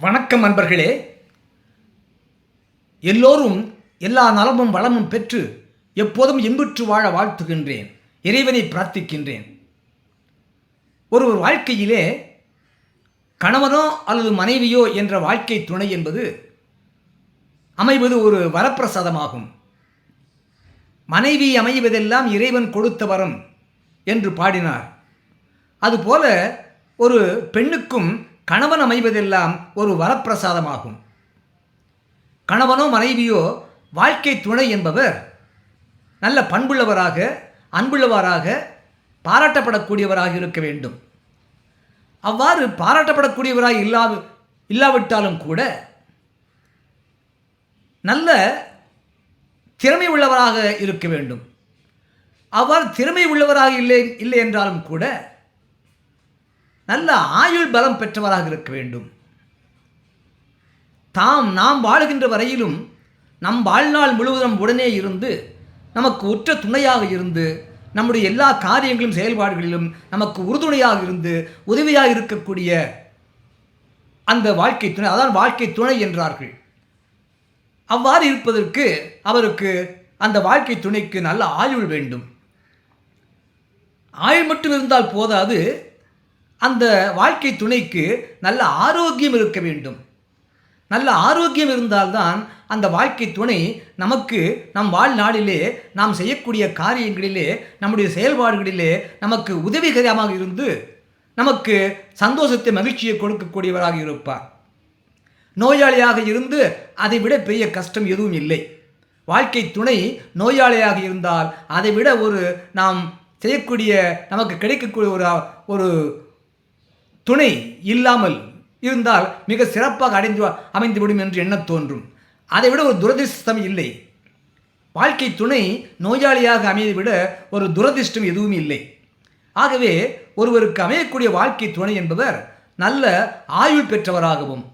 வணக்கம் அன்பர்களே எல்லோரும் எல்லா நலமும் வளமும் பெற்று எப்போதும் இன்புற்று வாழ வாழ்த்துகின்றேன். இறைவனை பிரார்த்திக்கின்றேன். ஒருவர் வாழ்க்கையிலே கணவனோ அல்லது மனைவியோ என்ற வாழ்க்கை துணை என்பது அமைவது ஒரு வரப்பிரசாதமாகும். மனைவி அமைவதெல்லாம் இறைவன் கொடுத்த வரம் என்று பாடினார். அதுபோல ஒரு பெண்ணுக்கும் கணவன் அமைவதெல்லாம் ஒரு வரப்பிரசாதமாகும். கணவனோ மனைவியோ வாழ்க்கை துணை என்பவர் நல்ல பண்புள்ளவராக அன்புள்ளவராக பாராட்டப்படக்கூடியவராக இருக்க வேண்டும். அவ்வாறு பாராட்டப்படக்கூடியவராக இல்லா இல்லாவிட்டாலும் கூட நல்ல திறமை உள்ளவராக இருக்க வேண்டும். அவ்வாறு திறமை உள்ளவராக இல்லை இல்லை என்றாலும் கூட நல்ல ஆயுள் பலம் பெற்றவராக இருக்க வேண்டும். தாம் நாம் வாழுகின்ற வரையிலும் நம் வாழ்நாள் முழுவதும் உடனே இருந்து நமக்கு உற்ற துணையாக இருந்து நம்முடைய எல்லா காரியங்களும் செயல்பாடுகளிலும் நமக்கு உறுதுணையாக இருந்து உதவியாக இருக்கக்கூடிய அந்த வாழ்க்கை துணை அதான் வாழ்க்கை துணை என்றார்கள். அவ்வாறு இருப்பதற்கு அவருக்கு அந்த வாழ்க்கை துணைக்கு நல்ல ஆயுள் வேண்டும். ஆயுள் மட்டும் இருந்தால் போதாது அந்த வாழ்க்கை துணைக்கு நல்ல ஆரோக்கியம் இருக்க வேண்டும். நல்ல ஆரோக்கியம் இருந்தால்தான் அந்த வாழ்க்கை துணை நமக்கு நம் வாழ்நாளிலே நாம் செய்யக்கூடிய காரியங்களிலே நம்முடைய செயல்பாடுகளிலே நமக்கு உதவிகரமாக இருந்து நமக்கு சந்தோஷத்தை மகிழ்ச்சியை கொடுக்கக்கூடியவராக இருப்பார். நோயாளியாக இருந்து அதை விட பெரிய கஷ்டம் எதுவும் இல்லை. வாழ்க்கை துணை நோயாளியாக இருந்தால் அதை விட ஒரு நாம் செய்யக்கூடிய நமக்கு கிடைக்கக்கூடிய ஒரு ஒரு துணை இல்லாமல் இருந்தால் மிக சிறப்பாக அடைந்து அமைந்துவிடும் என்று எண்ண தோன்றும். அதை விட ஒரு துரதிர்ஷ்டம் இல்லை. வாழ்க்கை துணை நோயாளியாக அமையதை விட ஒரு துரதிர்ஷ்டம் எதுவும் இல்லை. ஆகவே ஒருவருக்கு அமையக்கூடிய வாழ்க்கை துணை என்பவர் நல்ல ஆயுள் பெற்றவராகவும்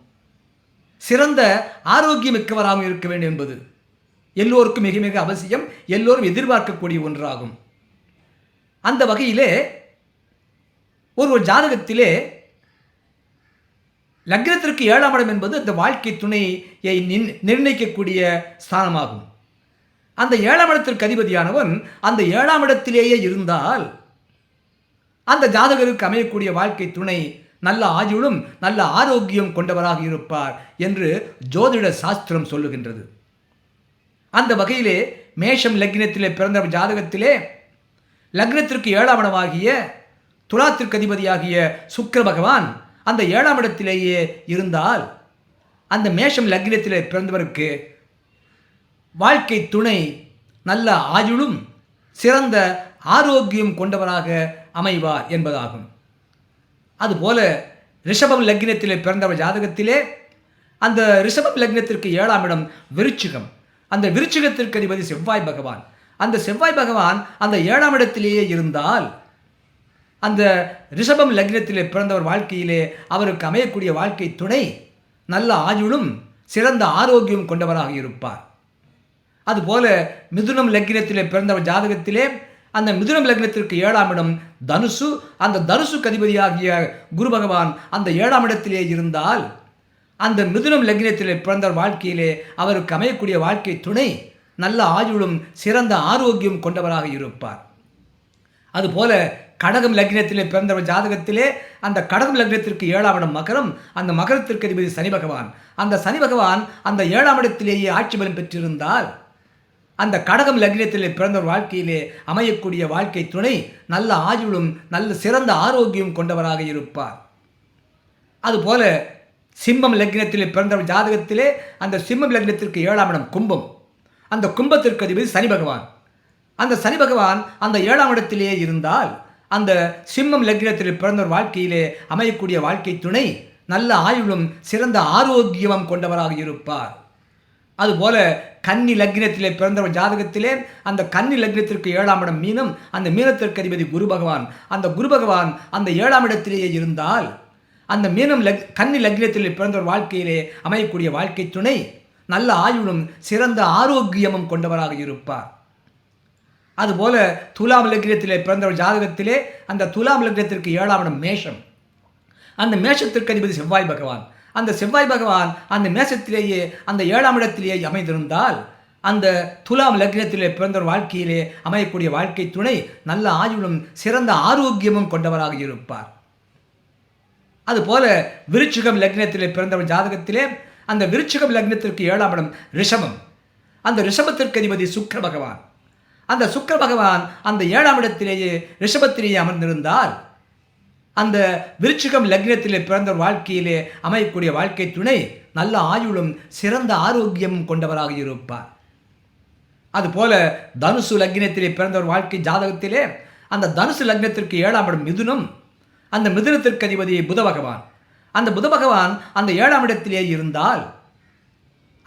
சிறந்த ஆரோக்கியமிக்கவராகவும் இருக்க வேண்டும் என்பது எல்லோருக்கும் மிக மிக அவசியம் எல்லோரும் எதிர்பார்க்கக்கூடிய ஒன்றாகும். அந்த வகையிலே ஒரு ஜாதகத்திலே லக்னத்திற்கு ஏழாம் இடம் என்பது அந்த வாழ்க்கை துணையை நின் நிர்ணயிக்கக்கூடிய ஸ்தானமாகும். அந்த ஏழாம் இடத்திற்கு அதிபதியானவன் அந்த ஏழாம் இடத்திலேயே இருந்தால் அந்த ஜாதகருக்கு அமையக்கூடிய வாழ்க்கை துணை நல்ல ஆயுளும் நல்ல ஆரோக்கியம் கொண்டவராக இருப்பார் என்று ஜோதிட சாஸ்திரம் சொல்லுகின்றது. அந்த வகையிலே மேஷம் லக்னத்திலே பிறந்த ஜாதகத்திலே லக்னத்திற்கு ஏழாம் இடமாகிய துலாத்திற்கு அதிபதியாகிய சுக்கிர பகவான் அந்த ஏழாம் இடத்திலேயே இருந்தால் அந்த மேஷம் லக்னத்திலே பிறந்தவருக்கு வாழ்க்கை துணை நல்ல ஆயுளும் சிறந்த ஆரோக்கியம் கொண்டவராக அமைவார் என்பதாகும். அதுபோல ரிஷபம் லக்னத்திலே பிறந்தவர் ஜாதகத்திலே அந்த ரிஷபம் லக்னத்திற்கு ஏழாம் இடம் விருச்சிகம். அந்த விருச்சிகத்திற்கு அதிபதி செவ்வாய் பகவான். அந்த செவ்வாய் பகவான் அந்த ஏழாம் இடத்திலேயே இருந்தால் அந்த ரிஷபம் லக்னத்திலே பிறந்தவர் வாழ்க்கையிலே அவருக்கு அமையக்கூடிய வாழ்க்கை துணை நல்ல ஆயுளும் சிறந்த ஆரோக்கியம் கொண்டவராக இருப்பார். அதுபோல மிதுனம் லக்னத்திலே பிறந்தவர் ஜாதகத்திலே அந்த மிதுனம் லக்னத்திற்கு ஏழாம் இடம் தனுசு. அந்த தனுசு கதிபதியாகிய குரு பகவான் அந்த ஏழாம் இடத்திலே இருந்தால் அந்த மிதுனம் லக்னத்திலே பிறந்தவர் வாழ்க்கையிலே அவருக்கு அமையக்கூடிய வாழ்க்கை துணை நல்ல ஆயுளும் சிறந்த ஆரோக்கியம் கொண்டவராக இருப்பார். அதுபோல கடகம் லக்னத்திலே பிறந்தவர் ஜாதகத்திலே அந்த கடகம் லக்னத்திற்கு ஏழாம் இடம் மகரம் அந்த மகரத்திற்கு அதிபதி சனி பகவான். அந்த சனி பகவான் அந்த ஏழாம் இடத்திலேயே ஆட்சி பலம் பெற்றிருந்தால் அந்த கடகம் லக்னத்திலே பிறந்தவர் வாழ்க்கையிலே அமையக்கூடிய வாழ்க்கை துணை நல்ல ஆயுளும் நல்ல சிறந்த ஆரோக்கியம் கொண்டவராக இருப்பார். அதுபோல சிம்மம் லக்னத்திலே பிறந்தவர் ஜாதகத்திலே அந்த சிம்மம் லக்னத்திற்கு ஏழாம் இடம் கும்பம். அந்த கும்பத்திற்கு அதிபதி சனி பகவான். அந்த சனி பகவான் அந்த ஏழாம் இடத்திலேயே இருந்தால் அந்த சிம்மம் லக்னத்தில் ஒரு வாழ்க்கையிலே அமையக்கூடிய வாழ்க்கை துணை நல்ல ஆயுளும் சிறந்த ஆரோக்கியமும் கொண்டவராக இருப்பார். அதுபோல கன்னி லக்னத்திலே பிறந்தவர் ஜாதகத்திலே அந்த கன்னி லக்னத்திற்கு ஏழாம் இடம் மீனம் அந்த மீனத்திற்கு அதிபதி குரு பகவான். அந்த குரு பகவான் அந்த ஏழாம் இடத்திலேயே இருந்தால் அந்த மீனம் லக் கன்னி லக்னத்திலே பிறந்தவர் வாழ்க்கையிலே அமையக்கூடிய வாழ்க்கை துணை நல்ல ஆயுளும் சிறந்த ஆரோக்கியமும் கொண்டவராக இருப்பார். அதுபோல துலாம் லக்னத்திலே பிறந்தவர் ஜாதகத்திலே அந்த துலாம் லக்னத்திற்கு ஏழாம் இடம் மேஷம். அந்த மேஷத்திற்கு அதிபதி செவ்வாய் பகவான். அந்த செவ்வாய் பகவான் அந்த மேஷத்திலேயே அந்த ஏழாம் இடத்திலேயே அமைந்திருந்தால் அந்த துலாம் லக்னத்திலே பிறந்த வாழ்க்கையிலே அமையக்கூடிய வாழ்க்கை துணை நல்ல ஆயுளும் சிறந்த ஆரோக்கியமும் கொண்டவராக இருப்பார். அதுபோல விருச்சிகம் லக்னத்திலே பிறந்தவர் ஜாதகத்திலே அந்த விருச்சிகம் லக்னத்திற்கு ஏழாம் இடம் ரிஷபம். அந்த ரிஷபத்திற்கு அதிபதி சுக்கர பகவான். அந்த சுக்கிர பகவான் அந்த ஏழாம் இடத்திலேயே ரிஷபத்திலேயே அமர்ந்திருந்தார். அந்த விருச்சிகம் லக்னத்திலே பிறந்த ஒரு வாழ்க்கையிலே அமையக்கூடிய வாழ்க்கை துணை நல்ல ஆயுளும் சிறந்த ஆரோக்கியமும் கொண்டவராக இருப்பார். அதுபோல தனுசு லக்னத்திலே பிறந்த ஒரு வாழ்க்கை ஜாதகத்திலே அந்த தனுசு லக்னத்திற்கு ஏழாம் இடம் மிதுனம். அந்த மிதுனத்திற்கு அதிபதி புத பகவான் அந்த புத பகவான் அந்த ஏழாம் இடத்திலே இருந்தால்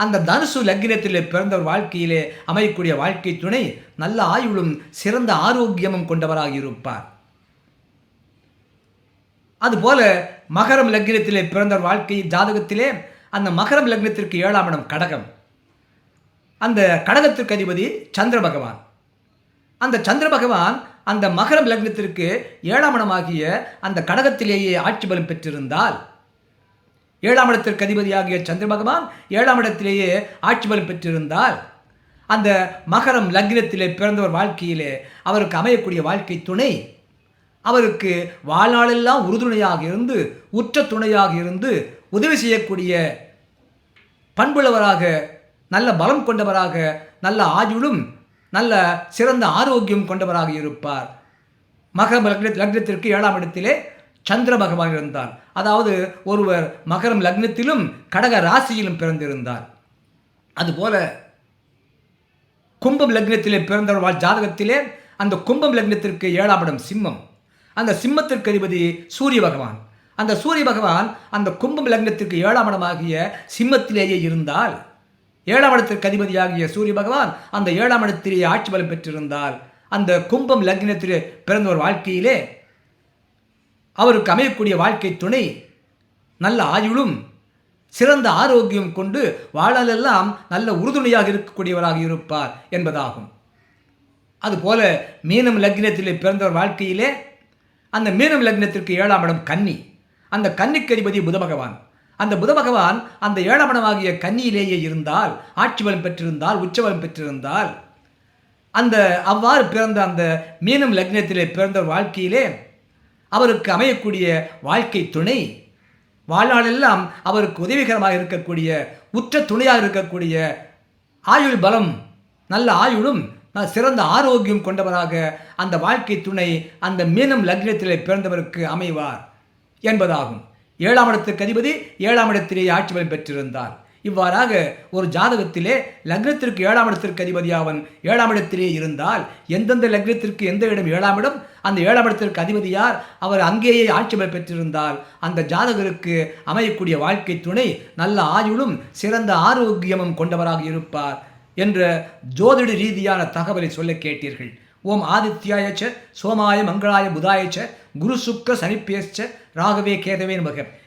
அந்த தனுசு லக்னத்திலே பிறந்த ஒரு வாழ்க்கையிலே அமையக்கூடிய வாழ்க்கை துணை நல்ல ஆயுளும் சிறந்த ஆரோக்கியமும் கொண்டவராக இருப்பார். அதுபோல மகரம் லக்னத்திலே பிறந்த ஒரு வாழ்க்கை ஜாதகத்திலே அந்த மகரம் லக்னத்திற்கு ஏழாம் இடம் கடகம். அந்த கடகத்திற்கு அதிபதி சந்திர பகவான். அந்த சந்திர பகவான் அந்த மகரம் லக்னத்திற்கு ஏழாம் இடமாகிய அந்த கடகத்திலேயே ஆட்சி பலம் பெற்றிருந்தால் ஏழாம் இடத்திற்கு அதிபதியாகிய சந்திர பகவான் ஏழாம் இடத்திலேயே ஆட்சி பலம் பெற்றிருந்தால் அந்த மகரம் லக்னத்திலே பிறந்தவர் வாழ்க்கையிலே அவருக்கு அமையக்கூடிய வாழ்க்கை துணை. அவருக்கு வாழ்நாளெல்லாம் உறுதுணையாக இருந்து உற்ற துணையாக இருந்து உதவி செய்யக்கூடிய பண்புள்ளவராக நல்ல பலம் கொண்டவராக நல்ல ஆயுளும் நல்ல சிறந்த ஆரோக்கியம் கொண்டவராக இருப்பார். மகரம் லக்ன லக்னத்திற்கு ஏழாம் இடத்திலே சந்திர பகவான் இருந்தார். அதாவது ஒருவர் மகரம் லக்னத்திலும் கடக ராசியிலும் பிறந்திருந்தார். அதுபோல கும்பம் லக்னத்திலே பிறந்தவர் வாழ் ஜாதகத்திலே அந்த கும்பம் லக்னத்திற்கு ஏழாம் இடம் சிம்மம். அந்த சிம்மத்திற்கு அதிபதி சூரிய பகவான். அந்த சூரிய பகவான் அந்த கும்பம் லக்னத்திற்கு ஏழாம் இடமாகிய சிம்மத்திலேயே இருந்தால் ஏழாம் இடத்திற்கு அதிபதியாகிய சூரிய பகவான் அந்த ஏழாம் இடத்திலேயே ஆட்சி பலம் பெற்றிருந்தால் அந்த கும்பம் லக்னத்திலே பிறந்த ஒரு வாழ்க்கையிலே அவருக்கு அமையக்கூடிய வாழ்க்கை துணை. நல்ல ஆயுளும் சிறந்த ஆரோக்கியம் கொண்டு வாழலெல்லாம் நல்ல உறுதுணையாக இருக்கக்கூடியவராக இருப்பார் என்பதாகும். அதுபோல மீனம் லக்னத்திலே பிறந்தவர் வாழ்க்கையிலே அந்த மீனம் லக்னத்திற்கு ஏழாம் இடம் கன்னி. அந்த கன்னிக்கு அதிபதி புத பகவான் அந்த புத பகவான் அந்த ஏழாம் இடமாகிய கன்னியிலேயே இருந்தால் ஆட்சி பலம் பெற்றிருந்தால் உச்சபலம் பெற்றிருந்தால் அந்த அவ்வாறு பிறந்த அந்த மீனம் லக்னத்திலே பிறந்த வாழ்க்கையிலே அவருக்கு அமையக்கூடிய வாழ்க்கை துணை. வாழ்நாளெல்லாம் அவருக்கு உதவிகரமாக இருக்கக்கூடிய உற்ற துணையாக இருக்கக்கூடிய ஆயுள் பலம் நல்ல ஆயுளும் சிறந்த ஆரோக்கியம் கொண்டவராக அந்த வாழ்க்கை துணை அந்த மீனம் லக்னத்திலே பிறந்தவருக்கு அமைவார் என்பதாகும். ஏழாம் இடத்துக்கு அதிபதி ஏழாம் இடத்திலேயே ஆட்சி பலம் பெற்றிருந்தார். இவ்வாறாக ஒரு ஜாதகத்திலே லக்னத்திற்கு ஏழாம் இடத்திற்கு அதிபதி அவன் ஏழாம் இடத்திலே இருந்தால் எந்தெந்த லக்னத்திற்கு எந்த இடம் ஏழாம் இடம்? அந்த ஏழாம் இடத்திற்கு அதிபதி யார்? அவர் அங்கேயே ஆட்சி பெற்றிருந்தால் அந்த ஜாதகருக்கு அமையக்கூடிய வாழ்க்கை துணை நல்ல ஆயுளும் சிறந்த ஆரோக்கியமும் கொண்டவராக இருப்பார் என்ற ஜோதிட ரீதியான தகவலை சொல்ல கேட்டீர்கள். ஓம் ஆதித்யாயச்ச சோமாய மங்களாய புதாயச்ச குரு சுக்க சனிப்பேச்ச ராகவே கேதவே நமக.